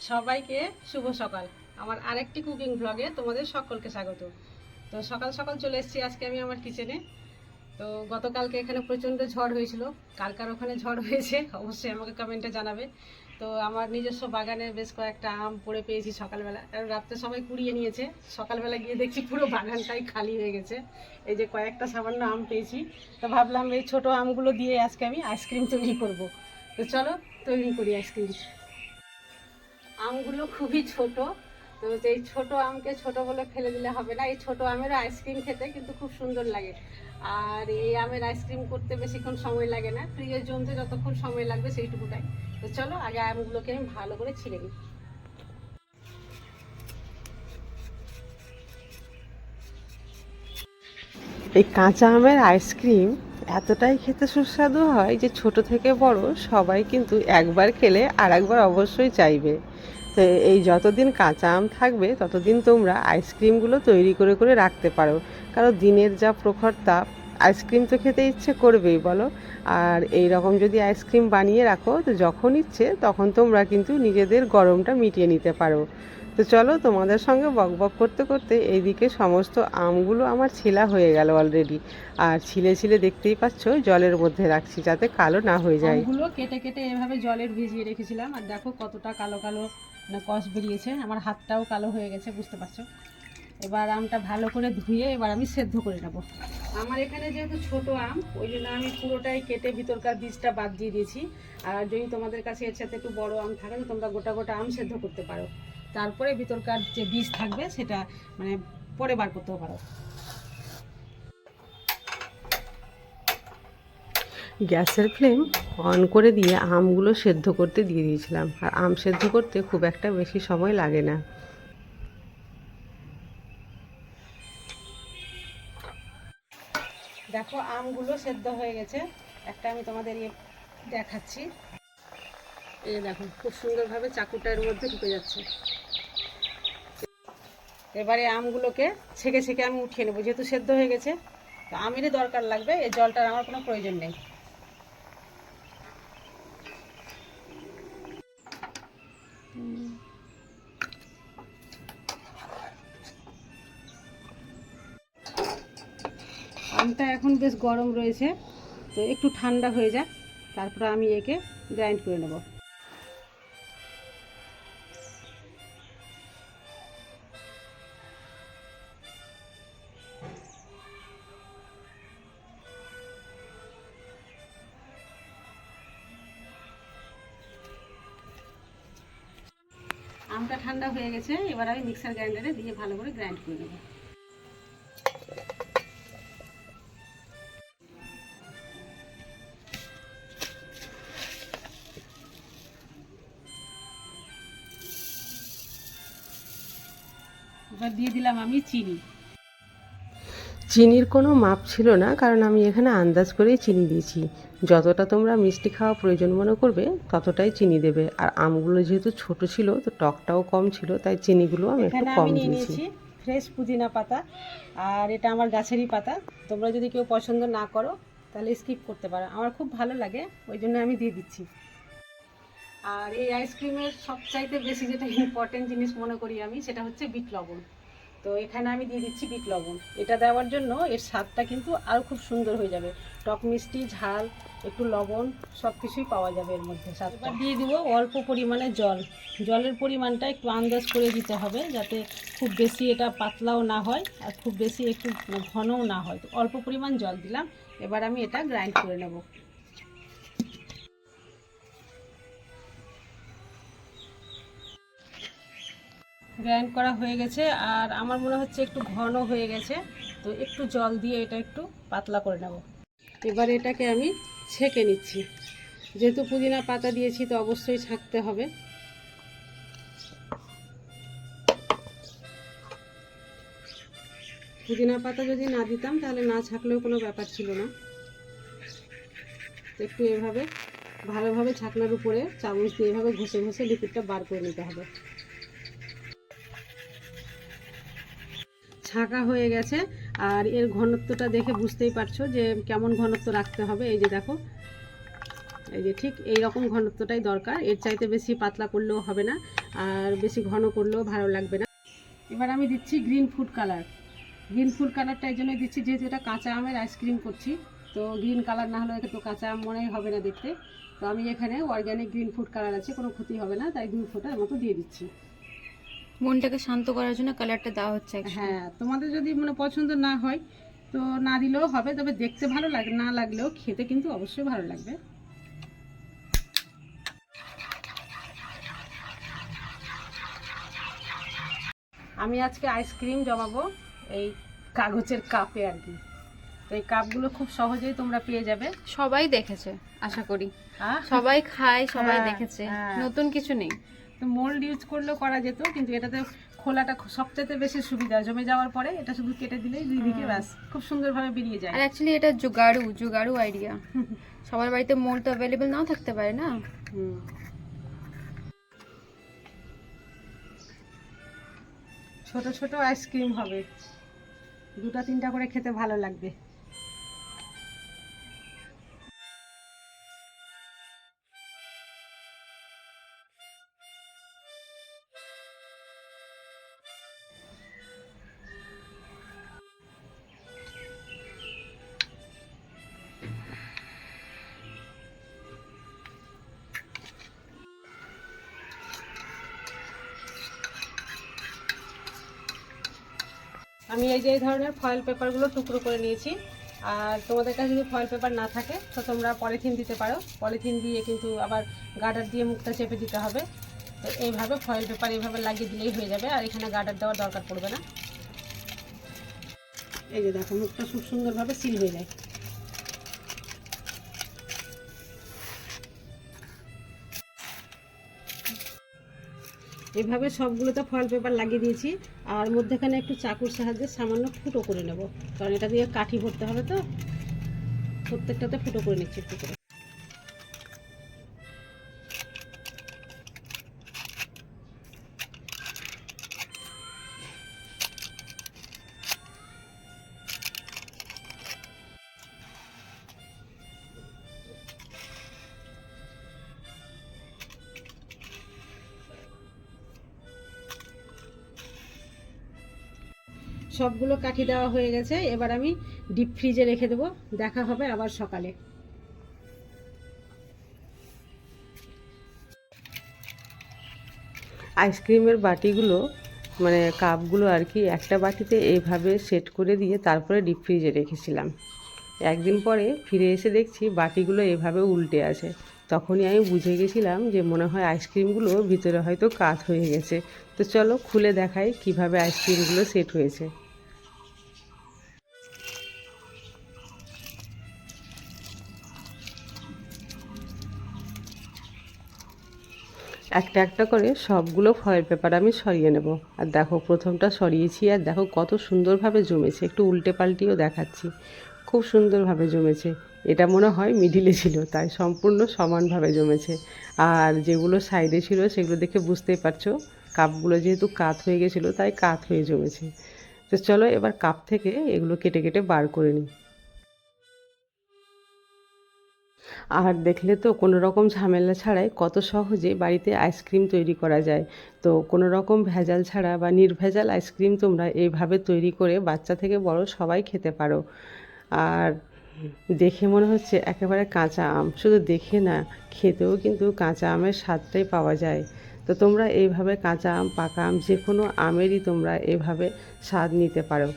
সবাইকে শুভ সকাল। আমার আরেকটি কুকিং ব্লগে তোমাদের সকলকে স্বাগত। তো সকাল সকাল চলে এসেছি আজকে আমি আমার কিচেনে তো গতকালকে এখানে প্রচণ্ড ঝড় হয়েছিল। কার কার ওখানে ঝড় হয়েছে, অবশ্যই আমাকে কমেন্টে জানাবে। তো আমার নিজস্ব বাগানে বেশ কয়েকটা আম পড়ে পেয়েছি সকালবেলা। কারণ রাত্রে সবাই কুড়িয়ে নিয়েছে। সকালবেলা গিয়ে দেখছি পুরো বাগানটাই খালি হয়ে গেছে। এই যে কয়েকটা সামান্য আম পেয়েছি। তো ভাবলাম এই ছোট আমগুলো দিয়ে আজকে আমি আইসক্রিম তৈরি করব। তো চলো তৈরি করি আইসক্রিম আমগুলো খুবই ছোট। তো এই ছোট আমকে ছোট বলে ফেলে দিলে হবে না। এই ছোট আমের আইসক্রিম খেতে কিন্তু খুব সুন্দর লাগে। আর এই আমের আইসক্রিম করতে বেশিক্ষণ সময় লাগে না। ফ্রিজে জমতে যতক্ষণ সময় লাগবে সেইটুকুটাই। তো চলো, আগে আমগুলোকে আমি ভালো করে ছিলে নিই। এই কাঁচা আমের আইসক্রিম এতটাই খেতে সুস্বাদু হয় যে ছোট থেকে বড় সবাই কিন্তু একবার খেলে আর একবার অবশ্যই চাইবে। এই যতদিন কাঁচা আম থাকবে, ততদিন তোমরা আইসক্রিমগুলো তৈরি করে করে রাখতে পারো। কারণ দিনের যা প্রখর তাপ আইসক্রিম তো খেতে ইচ্ছে করবেই, বলো। আর এই রকম যদি আইসক্রিম বানিয়ে রাখো, তো যখন ইচ্ছে, তখন তোমরা কিন্তু নিজেদের গরমটা মিটিয়ে নিতে পারো। তো চলো, তোমাদের সঙ্গে বকবক করতে করতে এইদিকে সমস্ত আমগুলো আমার ছিলা হয়ে গেল অলরেডি আর ছিলে ছিলে দেখতেই পাচ্ছ, জলের মধ্যে রাখছি যাতে কালো না হয়ে যায়। কেটে কেটে এভাবে জলের ভিজিয়ে রেখেছিলাম, আর দেখো কতটা কালো কালো মানে কষ বেরিয়েছে, আমার হাতটাও কালো হয়ে গেছে, বুঝতে পারছ? এবার আমটা ভালো করে ধুয়ে এবার আমি সেদ্ধ করে নেব। আমার এখানে যেহেতু ছোট আম, ওই জন্য আমি পুরোটাই কেটে ভিতরকার বীজটা বাদ দিয়ে দিয়েছি। আর যদি তোমাদের কাছে এর সাথে একটু বড় আম থাকে তোমরা গোটা গোটা আম সেদ্ধ করতে পারো। তারপরে ভিতরকার যে বীজ থাকবে, সেটা মানে পরে বার করতেও পারো। গ্যাসের ফ্লেম অন করে দিয়ে আমগুলো সেদ্ধ করতে দিয়ে দিয়েছিলাম। আর আম সেদ্ধ করতে খুব একটা বেশি সময় লাগে না। দেখো, আমগুলো সেদ্ধ হয়ে গেছে। একটা আমি তোমাদের ইয়ে দেখাচ্ছি। এই দেখো, খুব সুন্দরভাবে চাকুটার মধ্যে ঢুকে যাচ্ছে। এবারে আমগুলোকে ছেঁকে ছেঁকে আমি উঠিয়ে নেব, যেহেতু সেদ্ধ হয়ে গেছে। তো আমেরই দরকার লাগবে, এই জলটার আমার কোনো প্রয়োজন নেই। আমটা এখন বেশ গরম রয়েছে, তো একটু ঠান্ডা হয়ে যাক, তারপরে আমি একে গ্রাইন্ড করে নেব। আমটা ঠান্ডা হয়ে গেছে, এবার আমি মিক্সার গ্রাইন্ডারে দিয়ে ভালো করে গ্রাইন্ড করে নেব। এবার দিয়ে দিলাম আমি চিনি। চিনির কোনো মাপ ছিল না কারণ আমি এখানে আন্দাজ করেই চিনি দিয়েছি। যতটা তোমরা মিষ্টি খাওয়া প্রয়োজন মনে করবে ততটাই চিনি দেবে। আর আমগুলো যেহেতু ছোট ছিল তো টকটাও কম ছিল তাই চিনিগুলো আমি একটু এখানে কম দিয়েছি। ফ্রেশ পুদিনা পাতা আর এটা আমার গাছেরই পাতা। তোমরা যদি কেউ পছন্দ না করো তাহলে স্কিপ করতে পারো। আমার খুব ভালো লাগে ওই জন্য আমি দিয়ে দিচ্ছি। আর এই আইসক্রিমের সবচাইতে বেশি যেটা ইম্পর্টেন্ট জিনিস মনে করি আমি সেটা হচ্ছে বিট লবণ। তো এখানে আমি দিয়ে দিচ্ছি বিট লবণ। এটা দেওয়ার জন্য এর স্বাদটা কিন্তু আরও খুব সুন্দর হয়ে যাবে। টক মিষ্টি, ঝাল, একটু লবণ সব কিছুই পাওয়া যাবে এর মধ্যে স্বাদটা। দিয়ে দিব অল্প পরিমাণে জল। জলের পরিমাণটা একটু আন্দাজ করে দিতে হবে যাতে খুব বেশি এটা পাতলাও না হয় আর খুব বেশি একটু ঘনও না হয়। অল্প পরিমাণ জল দিলাম। এবার আমি এটা গ্রাইন্ড করে নেব। গ্রাইন্ড করা হয়ে গেছে আর আমার মনে হচ্ছে একটু ঘন হয়ে গেছে। তো একটু জল দিয়ে এটা একটু পাতলা করে নেব। এবার এটাকে আমি ছেঁকে নিচ্ছি। যেহেতু পুদিনা পাতা দিয়েছি, তো অবশ্যই ছাঁকতে হবে। পুদিনা পাতা যদি না দিতাম, তাহলে না ছাকলেও কোনো ব্যাপার ছিল না। একটু এভাবে, ভালোভাবে ছাকনার উপরে চামচ দিয়ে এভাবে ঘষে ঘষে লিকুইডটা বার করে নিতে হবে। ছাঁকা হয়ে গেছে। আর এর ঘনত্বটা দেখে বুঝতেই পারছ যে কেমন ঘনত্ব রাখতে হবে। এই যে দেখো, এই যে ঠিক এই রকম ঘনত্বটাই দরকার। এর চাইতে বেশি পাতলা করলেও হবে না, আর বেশি ঘন করলেও ভালো লাগবে না। এবার আমি দিচ্ছি green food colour. Green food কালারটা এই জন্যই দিচ্ছি, যেহেতু এটা কাঁচা আমের আইসক্রিম করছি। তো গ্রিন কালার না হলে তো কাঁচা আম মনেই হবে না দেখতে। তো আমি এখানে অর্গ্যানিক গ্রিন ফুড কালার আছে, কোনো ক্ষতি হবে না। তাই দুই ফোঁটার মতো দিয়ে দিচ্ছি। মনটাকে শান্ত করার জন্য কালারটা দেওয়া হচ্ছে হ্যাঁ তোমাদের যদি মানে পছন্দ না হয় তো না দিলেও হবে তবে দেখতে ভালো লাগে না লাগলেও খেতে কিন্তু অবশ্যই ভালো লাগবে। আমি আজকে আইসক্রিম জমাবো এই কাগজের কাপে আর কি। তো এই কাপগুলো খুব সহজেই তোমরা পেয়ে যাবে। সবাই দেখেছে আশা করি। সবাই খায় সবাই হ্যাঁ, দেখেছে। হ্যাঁ। নতুন কিছু নেই। তো মোল্ড ইউজ করলেও করা যেত কিন্তু এটাতে খোলাটা সবচেয়ে বেশি সুবিধা জমে যাওয়ার পরে এটা শুধু কেটে দিলেই দুই দিকে ব্যাস খুব সুন্দরভাবে বেরিয়ে যায়। আর অ্যাকচুয়ালি এটা জুগাড়ু জুগাড়ু আইডিয়া সবার বাড়িতে মোল তো অ্যাভেলেবেল নাও থাকতে পারে না। ছোট ছোট আইসক্রিম হবে। দুটা তিনটা করে খেতে ভালো লাগবে। আমি এই যে এই ধরনের ফয়েল পেপারগুলো টুকরো করে নিয়েছি। আর তোমাদের কাছে যদি ফয়েল পেপার না থাকে, তো তোমরা পলিথিন দিতে পারো। পলিথিন দিয়ে কিন্তু আবার গার্ডার দিয়ে মুখটা চেপে দিতে হবে। তো এইভাবে ফয়েল পেপার এইভাবে লাগিয়ে দিলেই হয়ে যাবে, আর এখানে গার্ডার দেওয়ার দরকার পড়বে না। এই যে দেখো, মুখটা খুব সুন্দরভাবে সিল হয়ে যায়। এভাবে সবগুলোতে ফয়েল পেপার লাগিয়ে দিয়েছি। আর মধ্যেখানে একটু চাকুর সাহায্যে সামান্য ফুটো করে নেব। কারণ এটা দিয়ে কাঠি ভরতে হবে তো। প্রত্যেকটাতে ফুটো করে নিচ্ছি একটু করে। সবগুলো কাঠি দেওয়া হয়ে গেছে। এবার আমি ডিপ ফ্রিজে রেখে দেবো। দেখা হবে আবার সকালে। আইসক্রিমের বাটিগুলো মানে কাপগুলো আর কি, একটা বাটিতে এইভাবে সেট করে দিয়ে তারপরে ডিপ ফ্রিজে রেখেছিলাম। একদিন পরে ফিরে এসে দেখছি বাটিগুলো এভাবে উল্টে আছে। তখনই আমি বুঝে গেছিলাম যে মনে হয় আইসক্রিমগুলো ভিতরে হয়তো কাত হয়ে গেছে। তো চলো খুলে দেখাই কীভাবে আইসক্রিমগুলো সেট হয়েছে। একটা একটা করে সবগুলো ফয়েল পেপার আমি সরিয়ে নেব। আর দেখো, প্রথমটা সরিয়েছি আর দেখো কত সুন্দরভাবে জমেছে। একটু উল্টে পাল্টিও দেখাচ্ছি। খুব সুন্দরভাবে জমেছে। এটা মনে হয় মিডিলে ছিল, তাই সম্পূর্ণ সমানভাবে জমেছে। আর যেগুলো সাইডে ছিল সেগুলো দেখে বুঝতেই পারছ, কাপগুলো যেহেতু কাত হয়ে গেছিল, তাই কাত হয়ে জমেছে। তো চলো এবার কাপ থেকে এগুলো কেটে কেটে বার করে নিই। আর দেখলে তো কোনো রকম ঝামেলা ছাড়াই কত সহজে বাড়িতে আইসক্রিম তৈরি করা যায়। তো কোনো রকম ভেজাল ছাড়া বা নির্ভেজাল আইসক্রিম তোমরা এইভাবে তৈরি করে বাচ্চা থেকে বড় সবাই খেতে পারো। আর দেখে মনে হচ্ছে একেবারে কাঁচা আম। শুধু দেখে না, খেতেও কিন্তু কাঁচা আমের স্বাদটাই পাওয়া যায়। তো তোমরা এইভাবে কাঁচা আম, পাকা আম যে কোনো আমেরই তোমরা এভাবে স্বাদ নিতে পারো।